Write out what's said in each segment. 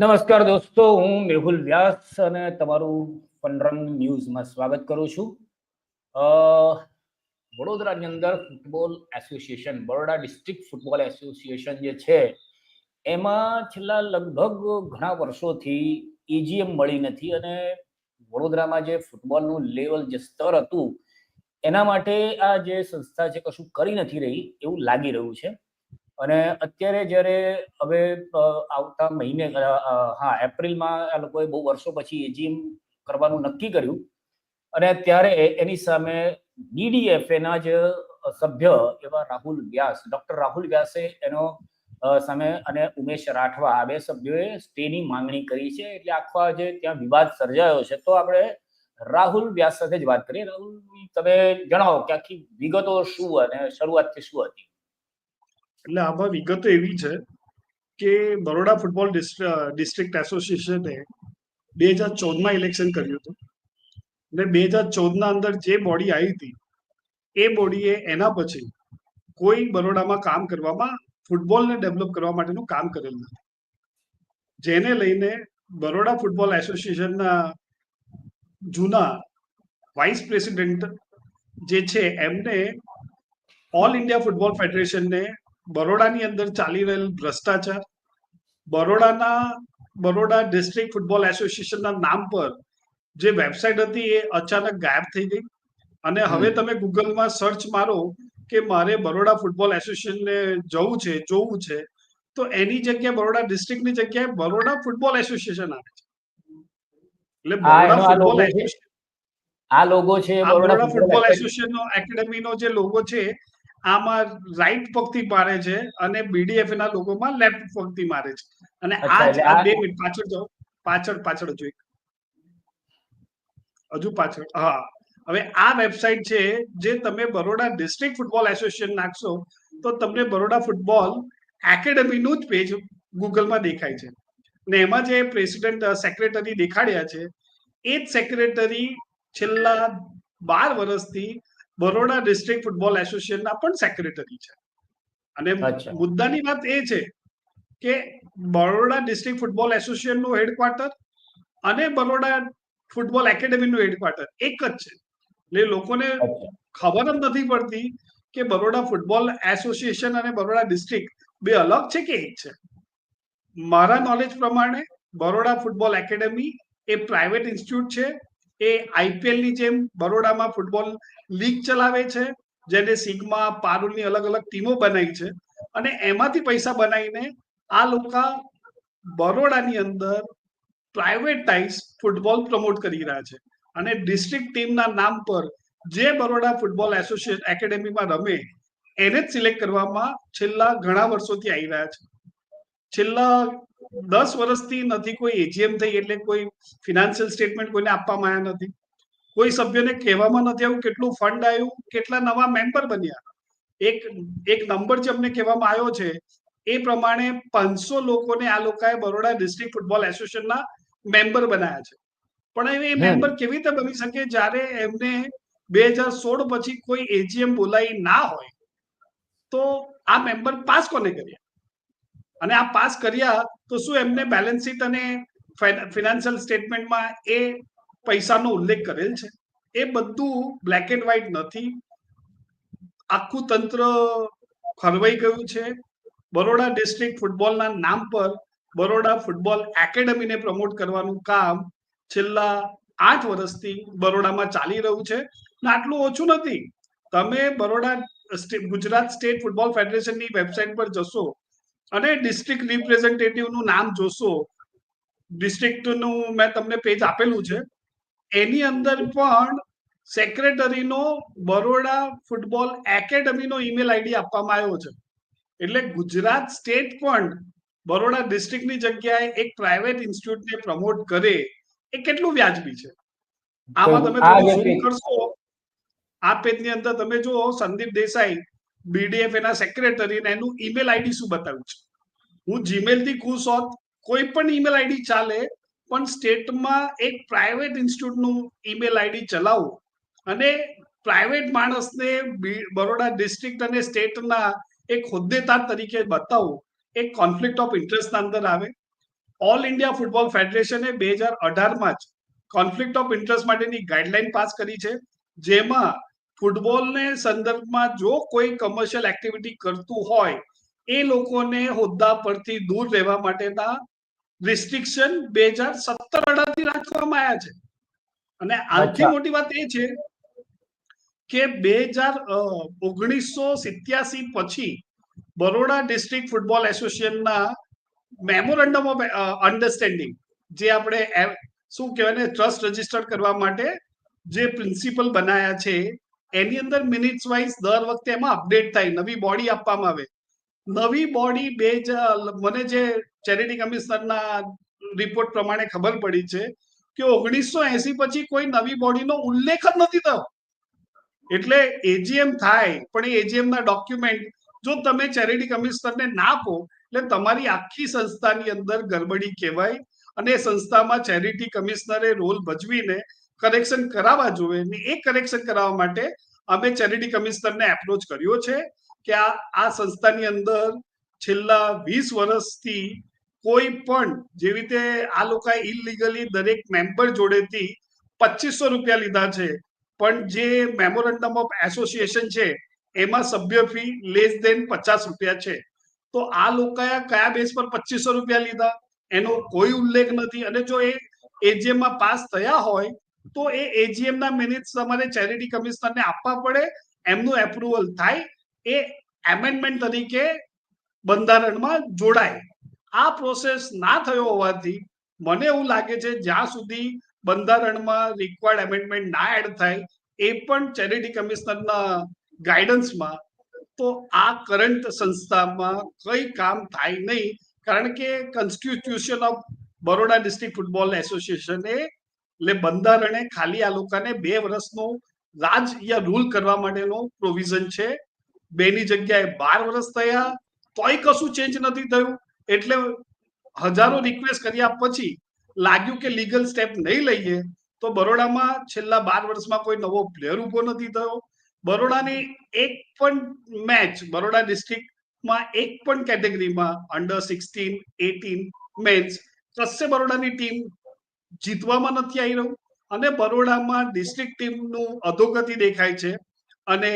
નમસ્કાર દોસ્તો, હું મેહુલ વ્યાસ અને તમારું પનરંગ ન્યૂઝમાં સ્વાગત કરું છું. વડોદરાની અંદર football association, Baroda district football association જે છે, એમાં છેલ્લા લગભગ ઘણા વર્ષોથી એજીએમ મળી નથી અને વડોદરામાં જે ફૂટબોલનું લેવલ જે સ્તર હતું, એના માટે આ જે સંસ્થા છે કશું કરી નથી રહી એવું લાગી રહ્યું છે. અને અત્યારે જ્યારે હવે આવતા મહિને હા, એપ્રિલમાં આ લોકોએ બહુ વર્ષો પછી એજીએમ કરવાનું નક્કી કર્યું. અને ત્યારે એની સામે ડીડીએફએના જ સભ્ય એવા રાહુલ વ્યાસ, ડોક્ટર રાહુલ વ્યાસે એનો સામે અને ઉમેશ રાઠવા આ બે સભ્યોએ સ્ટેની માંગણી કરી છે. એટલે આખો જે ત્યાં વિવાદ સર્જાયો છે, તો આપણે રાહુલ વ્યાસ સાથે જ વાત કરીએ. રાહુલ, તમે જણાવો કે આખી વિગતો શું અને શરૂઆતથી શું હતી? એટલે આમાં વિગતો એવી છે કે બરોડા ફૂટબોલ ડિસ્ટ્રિક્ટ એસોસિએશને બે હજાર ચૌદમાં ઇલેક્શન કર્યું હતું. અને બે હજાર ચૌદના અંદર જે બોડી આવી હતી, એ બોડીએ એના પછી કોઈ બરોડામાં કામ કરવામાં, ફૂટબોલને ડેવલપ કરવા માટેનું કામ કરેલ નથી. જેને લઈને બરોડા ફૂટબોલ એસોસિએશનના જૂના વાઇસ પ્રેસિડેન્ટ જે છે, એમને ઓલ ઇન્ડિયા ફૂટબોલ ફેડરેશનને બરોડાની અંદર ચાલી રહેલ ભ્રષ્ટાચાર બરોડાના બરોડા ડિસ્ટ્રિક્ટ ફૂટબોલ એસોસિએશનના નામ પર જે વેબસાઇટ હતી એ અચાનક ગાયબ થઈ ગઈ. અને હવે તમે ગૂગલમાં સર્ચ મારો કે મારે બરોડા ફૂટબોલ એસોસિએશનને જવું છે જોવું છે તો એની જગ્યાએ બરોડા ડિસ્ટ્રિક્ટની જગ્યાએ બરોડા ફૂટબોલ એસોસિએશન આવે છે. એટલે બરોડા ફૂટબોલ એસોસિએશન આ લોગો છે બરોડા ફૂટબોલ એસોસિએશનનો એકેડમીનો જે લોગો છે આમાં રાઈટ પગથી મારે છે અને બીડીએફ ના લોકોમાં લેફ્ટ પગથી મારે છે. અને આ બે મિનિટ પાછળ જાઓ. પાછળ પાછળ એક. હજુ પાછળ હા. હવે આ વેબસાઇટ છે જે તમે બરોડા ડિસ્ટ્રિક્ટ ફૂટબોલ એસોસિએશન નાખશો તો તમને બરોડા ફૂટબોલ એકેડમીનું જ પેજ ગૂગલમાં દેખાય છે. ને એમાં જે પ્રેસિડેન્ટ સેક્રેટરી દેખાડ્યા છે એ જ સેક્રેટરી છેલ્લા બાર વર્ષથી બરોડા ડિસ્ટ્રિક્ટ ફૂટબોલ એસોસિએશનના પણ સેક્રેટરી છે. અને મુદ્દાની વાત એ છે કે બરોડા ડિસ્ટ્રિક્ટ ફૂટબોલ એસોસિએશનનું હેડક્વાર્ટર અને બરોડા ફૂટબોલ એકેડેમીનું હેડક્વાર્ટર એક જ છે. એટલે લોકોને ખબર જ નથી પડતી કે બરોડા ફૂટબોલ એસોસિએશન અને બરોડા ડિસ્ટ્રિક્ટ બે અલગ છે કે એક છે. મારા નોલેજ પ્રમાણે બરોડા ફૂટબોલ એકેડેમી એ પ્રાઇવેટ ઇન્સ્ટિટ્યૂટ છે એ આઈપીએલની જેમ બરોડામાં ફૂટબોલ લીગ ચલાવે છે, જેને સિગ્મા પારુલની અલગ અલગ ટીમો બનાવી છે. અને એમાંથી પૈસા બનાવીને આ લોકો બરોડાની અંદર પ્રાઇવેટાઇઝ ફૂટબોલ પ્રમોટ કરી રહ્યા છે. અને ડિસ્ટ્રિક્ટ ટીમના નામ પર જે બરોડા ફૂટબોલ એસોસિએશન એકેડેમીમાં રમે, એને જ સિલેક્ટ કરવામાં છેલ્લા ઘણા વર્ષોથી આવી રહ્યા છે. છેલ્લા દસ વર્ષથી નથી કોઈ એજીએમ થઈ એટલે કોઈ ફિનાન્શિયલ સ્ટેટમેન્ટ કોઈને આપવામાં આવ્યા નથી. કોઈ સભ્યોને કહેવામાં નથી આવ્યું કેટલું ફંડ આવ્યું કેટલા નવા મેમ્બર બન્યા. એક એક નંબર જે અમને કહેવામાં આવ્યો છે એ પ્રમાણે પાંચસો લોકોને આ લોકોએ બરોડા ડિસ્ટ્રિક્ટ ફૂટબોલ એસોસિએશનના મેમ્બર બનાવ્યા છે. પણ એ મેમ્બર કેવી રીતે બની શકે? જ્યારે એમને બે હજાર સોળ પછી કોઈ એજીએમ બોલાવી ના હોય તો આ મેમ્બર પાસ કોને કર્યા અને આ પાસ કર્યા તો શું એમને બેલેન્સ શીટ અને ફિનાન્શિયલ સ્ટેટમેન્ટમાં એ પૈસાનો ઉલ્લેખ કરેલ છે? એ બધું બ્લેક એન્ડ વ્હાઈટ નથી. આખું તંત્ર ખરવાઈ ગયું છે. બરોડા ડિસ્ટ્રિક્ટ ફૂટબોલના નામ પર બરોડા ફૂટબોલ એકેડમીને પ્રમોટ કરવાનું કામ છેલ્લા આઠ વર્ષથી બરોડામાં ચાલી રહ્યું છે ને આટલું ઓછું નથી. તમે બરોડા ગુજરાત સ્ટેટ ફૂટબોલ ફેડરેશનની વેબસાઇટ પર જશો અને ડિસ્ટ્રિક્ટ રિપ્રેઝેન્ટેટિવનું નામ જોશો ડિસ્ટ્રિક્ટનું મેં તમને પેજ આપેલું છે. એની અંદર પણ સેક્રેટરીનો બરોડા ફૂટબોલ એકેડમીનો ઈમેલ આઈડી આપવામાં આવ્યો છે. એટલે ગુજરાત સ્ટેટ પણ બરોડા ડિસ્ટ્રિક્ટની જગ્યાએ એક પ્રાઇવેટ ઇન્સ્ટિટ્યૂટને પ્રમોટ કરે એ કેટલું વ્યાજબી છે. આમાં તમે કરશો. આ પેજની અંદર તમે જુઓ સંદીપ દેસાઈ બીડીએફ એના સેક્રેટરી ને એનું ઈમેલ આઈડી શું બતાવ્યું છે? હું જીમેલથી ખુશ હોત, કોઈ પણ ઈમેલ આઈડી ચાલે, પણ સ્ટેટમાં એક પ્રાઇવેટ ઇન્સ્ટિટ્યૂટનું ઈમેલ આઈડી ચલાવવું અને પ્રાઇવેટ માણસને બરોડા ડિસ્ટ્રિક્ટ અને સ્ટેટના એક હોદ્દેદાર તરીકે બતાવવું એક કોન્ફ્લિક્ટ ઓફ ઇન્ટરેસ્ટના અંદર આવે. ઓલ ઇન્ડિયા ફૂટબોલ ફેડરેશને બે હજાર અઢારમાં જ કોન્ફ્લિક્ટ ઓફ ઇન્ટરેસ્ટ માટેની ગાઈડલાઈન પાસ કરી છે, જેમાં ફૂટબોલને સંદર્ભમાં જો કોઈ કમર્શિયલ એક્ટિવિટી કરતું હોય એ લોકોને હોદ્દા પરથી દૂર રહેવા માટેના રિસ્ટ્રિક્શન બે હજાર સત્તર અઢારથી રાખવામાં આવ્યા છે. અને આથી મોટી વાત એ છે કે બે હજાર ઓગણીસો સિત્યાસી પછી બરોડા ડિસ્ટ્રિક્ટ ફૂટબોલ એસોસિએશનના મેમોરેન્ડમ ઓફ અન્ડરસ્ટેન્ડિંગ જે આપણે શું કહેવાય ને ટ્રસ્ટ રજિસ્ટર કરવા માટે જે પ્રિન્સિપલ બનાયા છે એની અંદર મિનિટ્સ વાઇઝ દર વખતે એમાં અપડેટ થાય, નવી બોડી આપવામાં આવે. નવી બોડી બે જ, મને જે ચેરિટી કમિશનરના રિપોર્ટ પ્રમાણે ખબર પડી છે કે ઓગણીસો એસી પછી કોઈ નવી બોડીનો ઉલ્લેખ જ નથી થયો. એટલે એજીએમ થાય, પણ એ એજીએમ ના ડોક્યુમેન્ટ જો તમે ચેરિટી કમિશનરને ના આપો એટલે તમારી આખી સંસ્થાની અંદર ગરબડી કહેવાય અને સંસ્થામાં ચેરિટી કમિશનરે રોલ ભજવીને કરેક્શન કરાવવા જોઈએ ને એ કરેક્શન કરાવવા માટે અમે ચેરિટી કમિશનરને એપ્રોચ કર્યો છે કે આ આ સંસ્થાની અંદર છેલ્લા વીસ વર્ષથી કોઈ પણ જેવી રીતે આ લોકોએ ઇલીગલી દરેક મેમ્બર જોડેથી પચીસો રૂપિયા લીધા છે, પણ જે મેમોરેન્ડમ ઓફ એસોસિએશન છે, એમાં સભ્ય ફી લેસ દેન પચાસ રૂપિયા છે. તો આ લોકોએ કયા બેઝ પર પચીસો રૂપિયા લીધા? એનો કોઈ ઉલ્લેખ નથી. અને જો એ એજીએમમાં પાસ થયા હોય તો એ એજીએમ ના મિનિટ્સ તમારે ચેરિટી કમિશનરને આપવા પડે, એમનું એપ્રુવલ થાય, એ એમેન્ડમેન્ટ તરીકે બંધારણમાં જોડાય. આ પ્રોસેસ ના થયો હોવાથી મને એવું લાગે છે જ્યાં સુધી બંધારણમાં રિક્વાયર્ડ એમેન્ડમેન્ટ ના એડ થાય, એ પણ ચેરિટી કમિશનરના ગાઈડન્સમાં તો આ કરંટ સંસ્થામાં કઈ કામ થાય નહીં. કારણ કે constitution of Baroda district football association એ એટલે બંધારણે ખાલી આ લોકોને બે વર્ષનો રાજ યા રૂલ કરવા માટેનો પ્રોવિઝન છે. બેની જગ્યાએ બાર વર્ષ થયા, તોય કશું ચેન્જ નથી થયું. એટલે હજારો રિક્વેસ્ટ કર્યા પછી લાગ્યું કે લીગલ સ્ટેપ નહીં લઈએ, તો બરોડામાં છેલ્લા બાર વર્ષમાં કોઈ નવો પ્લેયર ઊભો નથી થયો. બરોડાની એક પણ મેચ બરોડા ડિસ્ટ્રિક્ટમાં એક પણ કેટેગરીમાં અંડર સિક્સટીન એટીન મેચ કશે બરોડાની ટીમ જીતવામાં નથી આવી રહ્યું અને બરોડામાં ડિસ્ટ્રિક્ટ ટીમનું અધોગતિ દેખાય છે અને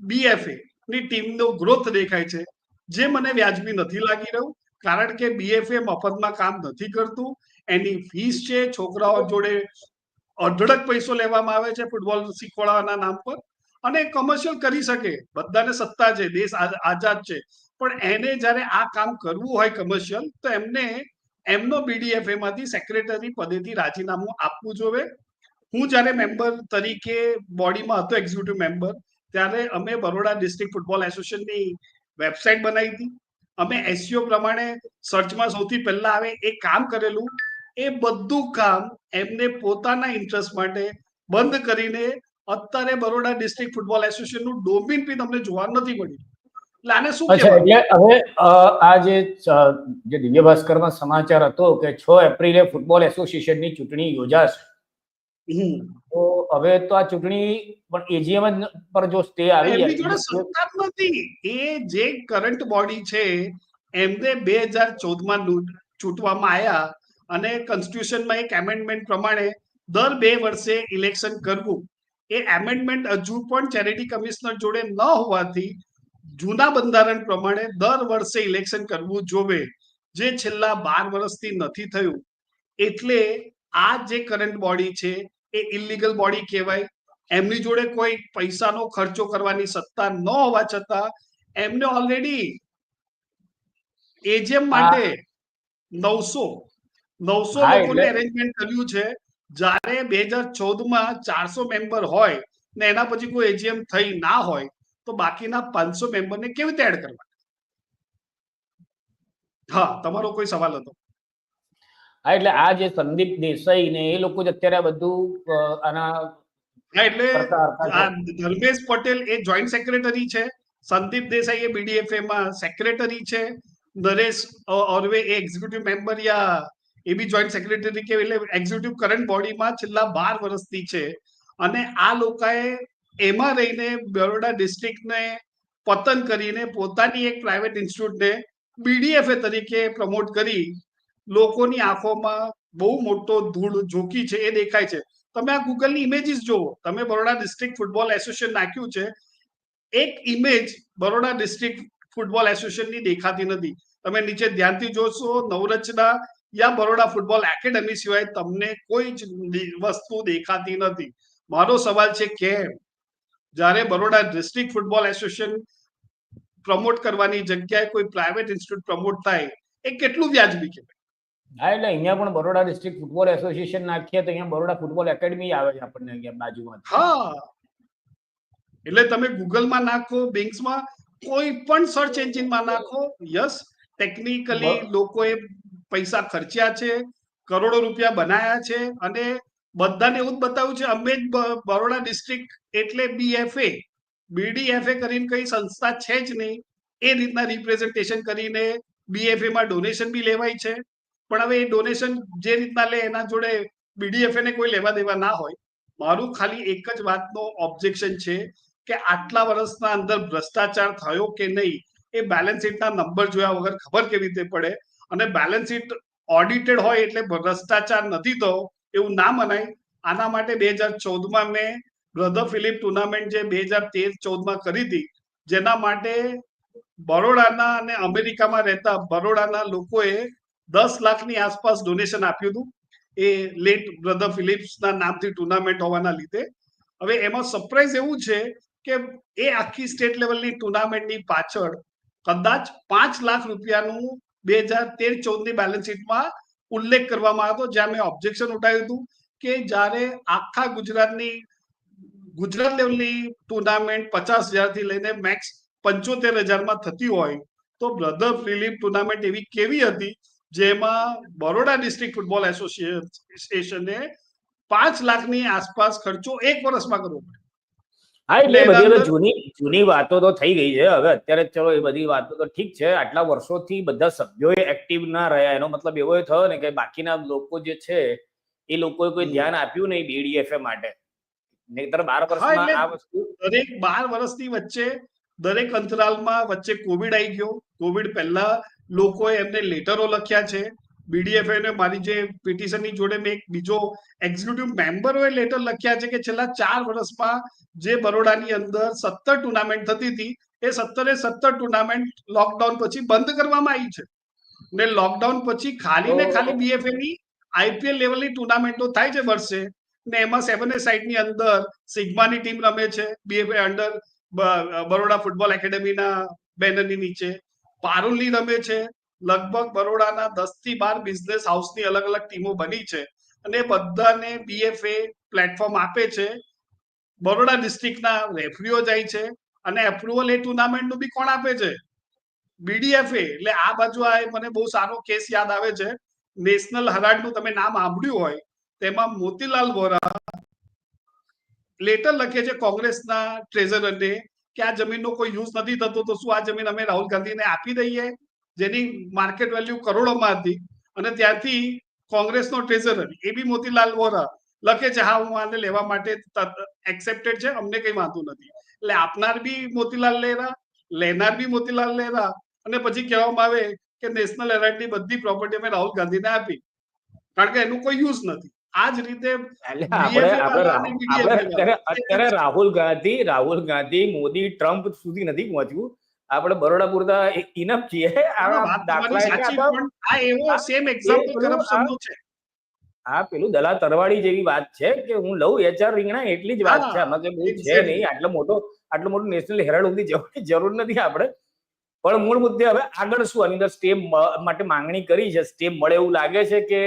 બીએફએ ની ટીમનો ગ્રોથ દેખાય છે, જે મને વ્યાજબી નથી લાગી રહ્યું, કારણ કે બીએફએ મફતમાં કામ નથી કરતું, એની ફીસ છે, છોકરાઓ જોડે અઢળક પૈસો લેવામાં આવે છે ફૂટબોલ શીખવાડવાના નામ પર, અને કમર્શિયલ કરી શકે, બધાને સત્તા છે, દેશ આઝાદ છે, પણ એને જ્યારે આ કામ કરવું હોય કમર્શિયલ તો એમને એમનો બીડીએફ એમાંથી સેક્રેટરી પદેથી રાજીનામું આપવું જોઈએ હું જ્યારે મેમ્બર તરીકે બોડીમાં હતો એક્ઝિક્યુટિવ મેમ્બર ત્યારે અમે બરોડા ડિસ્ટ્રિક્ટ ફૂટબોલ એસોસિએશનની વેબસાઇટ બનાવી હતી. અમે એસસીઓ પ્રમાણે સર્ચમાં સૌથી પહેલા આવે એ કામ કરેલું. એ બધું કામ એમને પોતાના ઇન્ટરેસ્ટ માટે બંધ કરીને અત્યારે બરોડા ડિસ્ટ્રિક્ટ ફૂટબોલ એસોસિએશનનું ડોમિન બી તમને જોવા નથી મળ્યું. આને શું એટલે હવે આ જે જે દિવ્ય ભાસ્કરમાં સમાચાર હતો કે છ એપ્રિલે ફૂટબોલ એસોસિએશનની ચૂંટણી યોજાશે. તો હવે તો આ ચૂંટણી પણ એજીએમ પર જો સ્ટે આવી એમની જોડે સત્તા નથી. એ જે કરંટ બોડી છે એમને બે હજાર ચૌદમાં ચૂંટવામાં આવ્યા અને કોન્સ્ટિટ્યુશનમાં એક એમેન્ડમેન્ટ પ્રમાણે દર બે વર્ષે ઇલેક્શન કરવું. એ એમેન્ડમેન્ટ હજુ પણ ચેરિટી કમિશનર જોડે ન હોવાથી જૂના બંધારણ પ્રમાણે દર વર્ષે ઇલેક્શન કરવું જોવે જે છેલ્લા બાર વર્ષથી નથી થયું. એટલે આ જે કરંટ બોડી છે એ ઇલીગલ બોડી કહેવાય. એમની જોડે કોઈ પૈસાનો ખર્ચો કરવાની સત્તા ન હોવા છતાં એમને ઓલરેડી એજીએમ માટે નવસો નવસો લોકોને એરેન્જમેન્ટ કર્યું છે. જ્યારે બે હજાર ચૌદમાં ચારસો મેમ્બર હોય ને એના પછી કોઈ એજીએમ થઈ ના હોય તો બાકીના પાંચસો મેમ્બરને કેવી રીતે એડ કરવા હા તમારો કોઈ સવાલ હતો? હા એટલે આ જે સંદીપ દેસાઈ ને એ લોકો જ અત્યારે બધું આના એટલે ધર્મેશ પટેલ એ જોઈન્ટ સેક્રેટરી છે સંદીપ દેસાઈ એ બીડીએફએ માં સેક્રેટરી છે નરેશ ઓરવે એ એક્ઝિક્યુટિવ મેમ્બર યા એ બી જોઈન્ટ સેક્રેટરી કે એટલે એક્ઝિક્યુટિવ કરંટ બોડીમાં છેલ્લા બાર વર્ષથી છે. અને આ લોકોએ એમાં રહીને બરોડા ડિસ્ટ્રિક્ટને પતન કરીને પોતાની એક પ્રાઇવેટ ઇન્સ્ટિટ્યૂટને બીડીએફએ તરીકે પ્રમોટ કરી લોકોની આંખોમાં બહુ મોટો ધૂળ ઝોકી છે, એ દેખાય છે. તમે આ ગૂગલની ઇમેજીસ જુઓ. તમે બરોડા ડિસ્ટ્રિક્ટ ફૂટબોલ એસોસિએશન નાખ્યું છે. એક ઇમેજ બરોડા ડિસ્ટ્રિક્ટ ફૂટબોલ એસોસિએશનની દેખાતી નથી. તમે નીચે ધ્યાનથી જોશો નવરચના યા બરોડા ફૂટબોલ એકેડમી સિવાય તમને કોઈ જ વસ્તુ દેખાતી નથી. મારો સવાલ છે, કેમ? જ્યારે Baroda district football association promote કરવાની જગ્યાએ કોઈ પ્રાઇવેટ ઇન્સ્ટિટ્યૂટ પ્રમોટ થાય એ કેટલું વ્યાજબી કહેવાય? હા એટલે અહીંયા પણ બરોડા ડિસ્ટ્રિક્ટ ફૂટબોલ એસોસિએશન નાખીએ તો અહીંયા બરોડા ફૂટબોલ એકેડમી આવે છે આપણને અહીંયા બાજુમાં હા. એટલે તમે ગૂગલમાં નાખો બિંગ્સમાં કોઈ પણ સર્ચ એન્જિનમાં નાખો યસ ટેકનિકલી લોકોએ પૈસા ખર્ચ્યા છે કરોડો રૂપિયા બનાયા છે અને બધાને એવું જ બતાવ્યું છે, અમે જ બરોડા ડિસ્ટ્રિક્ટ એટલે બીએફએ બીડીએફએ કરીને કઈ સંસ્થા છે જ નહીં. એ રીતના રિપ્રેઝન્ટેશન કરીને બીએફએ માં ડોનેશન બી લેવાય છે. પણ હવે એ ડોનેશન જે રીતના લે એના જોડે બીડીએફએ ને કોઈ લેવા દેવા ના હોય. મારું ખાલી એક જ વાતનો ઓબ્જેક્શન છે કે આટલા વર્ષના અંદર ભ્રષ્ટાચાર થયો કે નહીં, એ બેલેન્સ શીટના નંબર જોયા વગર ખબર કેવી રીતે પડે? અને બેલેન્સ શીટ ઓડિટેડ હોય એટલે ભ્રષ્ટાચાર નથી થયો એવું ના મનાય. આના માટે બે હજાર ચૌદમાં મેં બ્રધર ફિલિપ ટુર્નામેન્ટ જે બે હજાર તેર ચૌદમાં કરી હતી, જેના માટે બરોડાના અને અમેરિકામાં રહેતા બરોડાના લોકોએ દસ લાખની આસપાસ ડોનેશન આપ્યું હતું. એ લેટ બ્રધર ફિલિપ્સના નામથી ટુર્નામેન્ટ હોવાના લીધે. હવે એમાં સરપ્રાઈઝ એવું છે કે એ આખી સ્ટેટ લેવલની ટુર્નામેન્ટની પાછળ કદાચ પાંચ લાખ રૂપિયાનું બે હજાર તેર ચૌદની બેલેન્સ શીટમાં ઉલ્લેખ કરવામાં આવ્યો જ્યાં મેં ઓબ્જેક્શન ઉઠાવ્યું હતું કે જ્યારે આખા ગુજરાતની, ગુજરાત લેવલની ટુર્નામેન્ટ પચાસ હજારથી લઈને મેક્સ પંચોતેર હજારમાં થતી હોય, તો બ્રધર ફિલિપ ટુર્નામેન્ટ એવી કેવી હતી, જેમાં બરોડા ડિસ્ટ્રિક્ટ ફૂટબોલ એસોસિએશને પાંચ લાખની આસપાસ ખર્ચો એક વર્ષમાં કરવો પડે હા એટલે બધી જૂની જૂની વાતો તો થઈ ગઈ છે. હવે અત્યારે ચલો એ બધી વાતો તો ઠીક છે. આટલા વર્ષોથી બધા સભ્યોએ એક્ટિવ ના રહ્યા. એનો મતલબ એવો થયો ને કે બાકીના લોકો જે છે એ લોકોએ કોઈ ધ્યાન આપ્યું નહીં બીડીએફએ માટે. નહીતર બાર વર્ષમાં આ વસ્તુ દરેક બાર વર્ષની વચ્ચે દરેક અંતરાલમાં વચ્ચે કોવિડ આવી ગયો. કોવિડ પહેલા લોકોએ એમને લેટરો લખ્યા છે. બીડીએફએ ને મારી જે પિટિશનની જોડે મેં એક બીજો એક્ઝિક્યુટિવ મેમ્બર હોય લેટર લખ્યા છે કે છેલ્લા ચાર વર્ષમાં જે બરોડાની અંદર સત્તર ટુર્નામેન્ટ થતી હતી, એ સત્તરે સત્તર ટુર્નામેન્ટ લોકડાઉન પછી બંધ કરવામાં આવી છે. ને લોકડાઉન પછી ખાલી ને ખાલી બીએફએ ની આઈપીએલ લેવલની ટુર્નામેન્ટો થાય છે વર્ષે, ને એમાં સેવન એ સાઈડની અંદર સિગ્માની ટીમ રમે છે બીએફએ અંડર બરોડા ફૂટબોલ એકેડેમીના બેનરની નીચે, પારુલની રમે છે લગભગ બરોડાના દસથી બાર બિઝનેસ હાઉસની અલગ અલગ ટીમો બની છે અને બધાને બીએફએ પ્લેટફોર્મ આપે છે. બરોડા ડિસ્ટ્રિક્ટના રેફરીઓ જાય છે અને એપ્રુવલ એ ટુર્નામેન્ટનું બી કોણ આપે છે? બીડીએફએ એટલે આ બાજુ આ મને બહુ સારો કેસ યાદ આવે છે. નેશનલ હરાડનું તમે નામ સાંભળ્યું હોય, તેમાં મોતીલાલ વોરા લેટર લખે છે કોંગ્રેસના ટ્રેઝરરને કે આ જમીનનો કોઈ યુઝ નથી થતો, તો શું આ જમીન અમે રાહુલ ગાંધીને આપી દઈએ? જેની માર્કેટ વેલ્યુ કરોડોમાં હતી અને ત્યાંથી કોંગ્રેસનો ટ્રેઝરર એ બી મોતીલાલ વોરા લખે છે હા હું આને લેવા માટે એક્સેપ્ટેડ છે અમને કઈ વાંધો નથી. એટલે આપનાર બી મોતીલાલ લેરા લેનાર બી મોતીલાલ લેરા અને પછી કહેવામાં આવે કે નેશનલ હેરાલ્ડની બધી પ્રોપર્ટી અમે રાહુલ ગાંધીને આપી. કારણ કે એનું કોઈ યુઝ નથી. આ જ રીતે અત્યારે રાહુલ ગાંધી રાહુલ ગાંધી મોદી ટ્રમ્પ સુધી નથી પહોંચ્યું. આપણે બરોડા પૂરતા ઇનફ છીએ. આ એવો સેમ એક્ઝામ્પલ પેલું કરપ્શન છે. આ પેલું દલાલ તરવાડી જેવી વાત છે કે હું લઉં એચઆર રીંગણા એટલી જ વાત છે. આમાં કે બહુ છે નહીં આટલો મોટો આટલો મોટો નેશનલ હેરાલ્ડ સુધી જવાની જરૂર નથી આપણે. પણ મૂળ મુદ્દે હવે આગળ શું? આની અંદર સ્ટે માટે માંગણી કરી છે. સ્ટે મળે એવું લાગે છે કે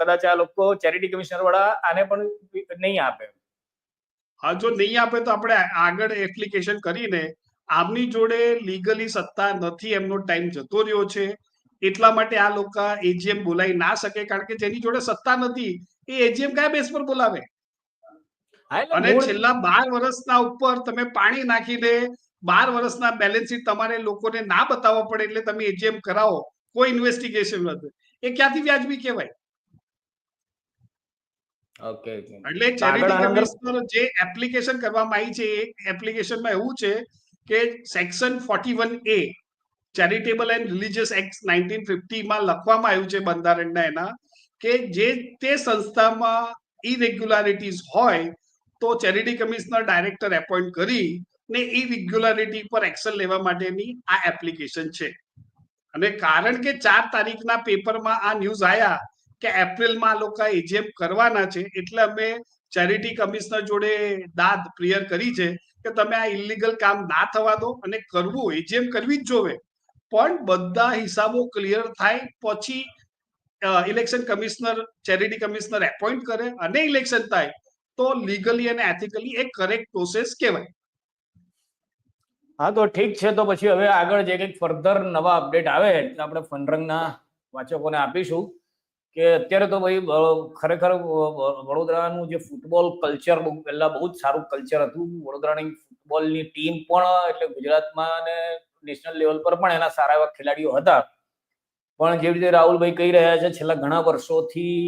કદાચ આ લોકો ચેરિટી કમિશનર વાળા આને પણ નહીં આપે. હા જો નહીં આપે તો આપણે આગળ એપ્લિકેશન કરીને આમની જોડે લીગલી સત્તા નથી એમનો ટાઈમ જતો રહ્યો છે. એટલા માટે આ લોકો એજીએમ બોલાવી ના શકે કારણ કે જેની જોડે સત્તા નથી એ એજીએમ કયા બેસ પર બોલાવે? અને છેલ્લા બાર વર્ષના ઉપર તમે પાણી નાખીને બાર વર્ષના બેલેન્સ શીટ તમારે લોકોને ના બતાવવા પડે એટલે તમે એજીએમ કરાવો. કોઈ ઇન્વેસ્ટિગેશન નથી એ ક્યાંથી વ્યાજબી કહેવાય? ઓકે. એટલે ચેરિટી કમિશનર જે એપ્લિકેશન કરવામાં આવી છે એ એપ્લિકેશનમાં એવું છે કે section forty one A charitable and religious act nineteen ફિફ્ટીમાં લખવામાં આવ્યું છે બંધારણના એના, કે જે તે સંસ્થામાં ઇરેગ્યુલારિટીઝ હોય, તો ચેરિટી કમિશનર ડાયરેક્ટર એપોઇન્ટ કરી ને ઇરેગ્યુલારિટી પર એક્શન લેવા માટેની આ એપ્લિકેશન છે. અને કારણ કે ચાર તારીખના પેપરમાં આ ન્યૂઝ આયા કે એપ્રિલમાં આ લોકો એજીએમ કરવાના છે, એટલે અમે ચેરિટી કમિશનર જોડે દાદ પ્રિયર કરી છે કે તમે આ ઇલીગલ કામ ના થવા દો અને કરવું એજીએમ કરવી જ જોવે. પણ બધા હિસાબો ક્લિયર થાય પછી election commissioner charity commissioner appoint કરે અને ઇલેક્શન થાય, તો લીગલી અને એથિકલી એ કરેક્ટ પ્રોસેસ કહેવાય. હા, તો ઠીક છે, તો પછી હવે આગળ જે કંઈક ફર્ધર નવા અપડેટ આવે, એટલે આપણે ફનરંગના વાચકોને આપીશું. કે અત્યારે તો ભાઈ ખરેખર વડોદરાનું જે ફૂટબોલ કલ્ચર બહુ, પહેલા બહુ જ સારું કલ્ચર હતું. વડોદરાની ફૂટબોલની ટીમ પણ, એટલે ગુજરાતમાં અને નેશનલ લેવલ પર પણ એના સારા એવા ખેલાડીઓ હતા. પણ જેવી રીતે રાહુલભાઈ કહી રહ્યા છે, છેલ્લા ઘણા વર્ષોથી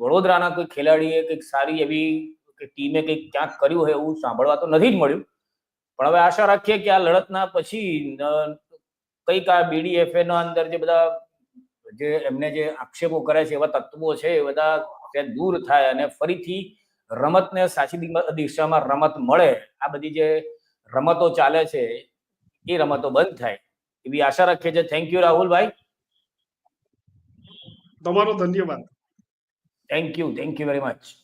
વડોદરાના કોઈ ખેલાડીએ કંઈક સારી એવી ટીમે કંઈક ક્યાંક કર્યું હોય એવું સાંભળવા તો નથી જ મળ્યું. પણ હવે આશા રાખીએ કે આ લડતના પછી કંઈક આ બીડીએફએ ના અંદર જે બધા જે એમને જે આક્ષેપો કરે છે એવા તત્વો છે એ બધા ત્યાં દૂર થાય અને ફરીથી રમતને સાચી દિશામાં રમત મળે આ બધી જે રમતો ચાલે છે એ રમતો બંધ થાય. એવી આશા રાખીએ છીએ. થેન્ક યુ રાહુલભાઈ. તમારો ધન્યવાદ. Thank you thank you very much